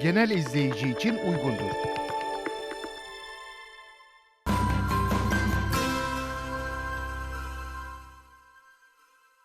genel izleyici için uygundur.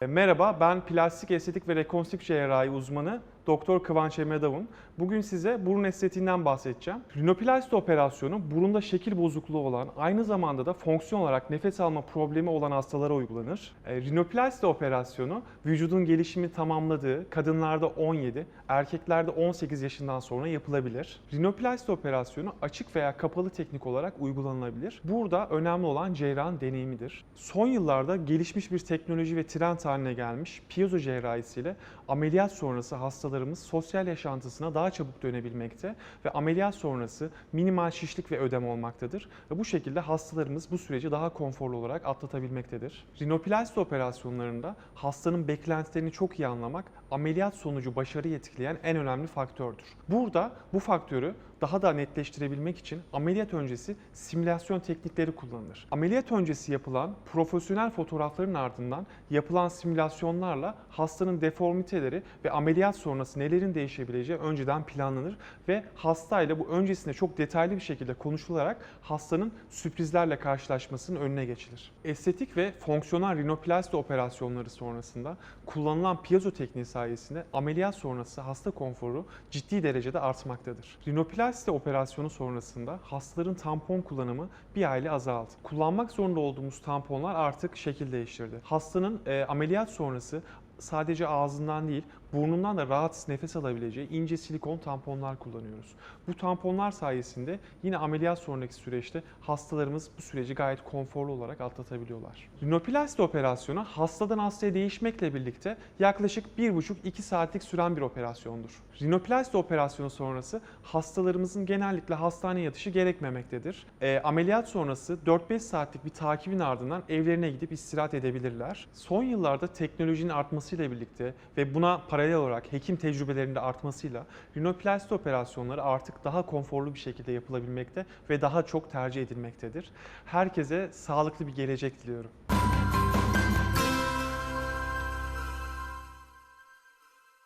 Merhaba, ben plastik estetik ve rekonstrüktif cerrahi uzmanı Doktor Kıvanç Emre Davun. Bugün size burun estetiğinden bahsedeceğim. Rinoplasti operasyonu burunda şekil bozukluğu olan, aynı zamanda da fonksiyon olarak nefes alma problemi olan hastalara uygulanır. E, Rinoplasti operasyonu vücudun gelişimi tamamladığı kadınlarda 17, erkeklerde 18 yaşından sonra yapılabilir. Rinoplasti operasyonu açık veya kapalı teknik olarak uygulanabilir. Burada önemli olan cerrahın deneyimidir. Son yıllarda gelişmiş bir teknoloji ve trend haline gelmiş piezo cerrahisiyle ameliyat sonrası hastalarımız sosyal yaşantısına daha çabuk dönebilmekte ve ameliyat sonrası minimal şişlik ve ödem olmaktadır. Ve bu şekilde hastalarımız bu süreci daha konforlu olarak atlatabilmektedir. Rinoplasti operasyonlarında hastanın beklentilerini çok iyi anlamak ameliyat sonucu başarıyı etkileyen en önemli faktördür. Burada bu faktörü daha da netleştirebilmek için ameliyat öncesi simülasyon teknikleri kullanılır. Ameliyat öncesi yapılan profesyonel fotoğrafların ardından yapılan simülasyonlarla hastanın deformiteleri ve ameliyat sonrası nelerin değişebileceği önceden planlanır ve hastayla bu öncesinde çok detaylı bir şekilde konuşularak hastanın sürprizlerle karşılaşmasının önüne geçilir. Estetik ve fonksiyonel rinoplasti operasyonları sonrasında kullanılan piezo tekniği sayesinde ameliyat sonrası hasta konforu ciddi derecede artmaktadır. Rinoplasti operasyonu sonrasında hastaların tampon kullanımı bir aile azaldı. Kullanmak zorunda olduğumuz tamponlar artık şekil değiştirdi. Hastanın e, ameliyat sonrası sadece ağzından değil, burnundan da rahat nefes alabileceği ince silikon tamponlar kullanıyoruz. Bu tamponlar sayesinde yine ameliyat sonraki süreçte hastalarımız bu süreci gayet konforlu olarak atlatabiliyorlar. Rinoplasti operasyonu hastadan hastaya değişmekle birlikte yaklaşık 1,5-2 saatlik süren bir operasyondur. Rinoplasti operasyonu sonrası hastalarımızın genellikle hastane yatışı gerekmemektedir. E, ameliyat sonrası 4-5 saatlik bir takibin ardından evlerine gidip istirahat edebilirler. Son yıllarda teknolojinin artmasıyla birlikte ve buna paralel olarak hekim tecrübelerinde artmasıyla rinoplasti operasyonları artık daha konforlu bir şekilde yapılabilmekte ve daha çok tercih edilmektedir. Herkese sağlıklı bir gelecek diliyorum.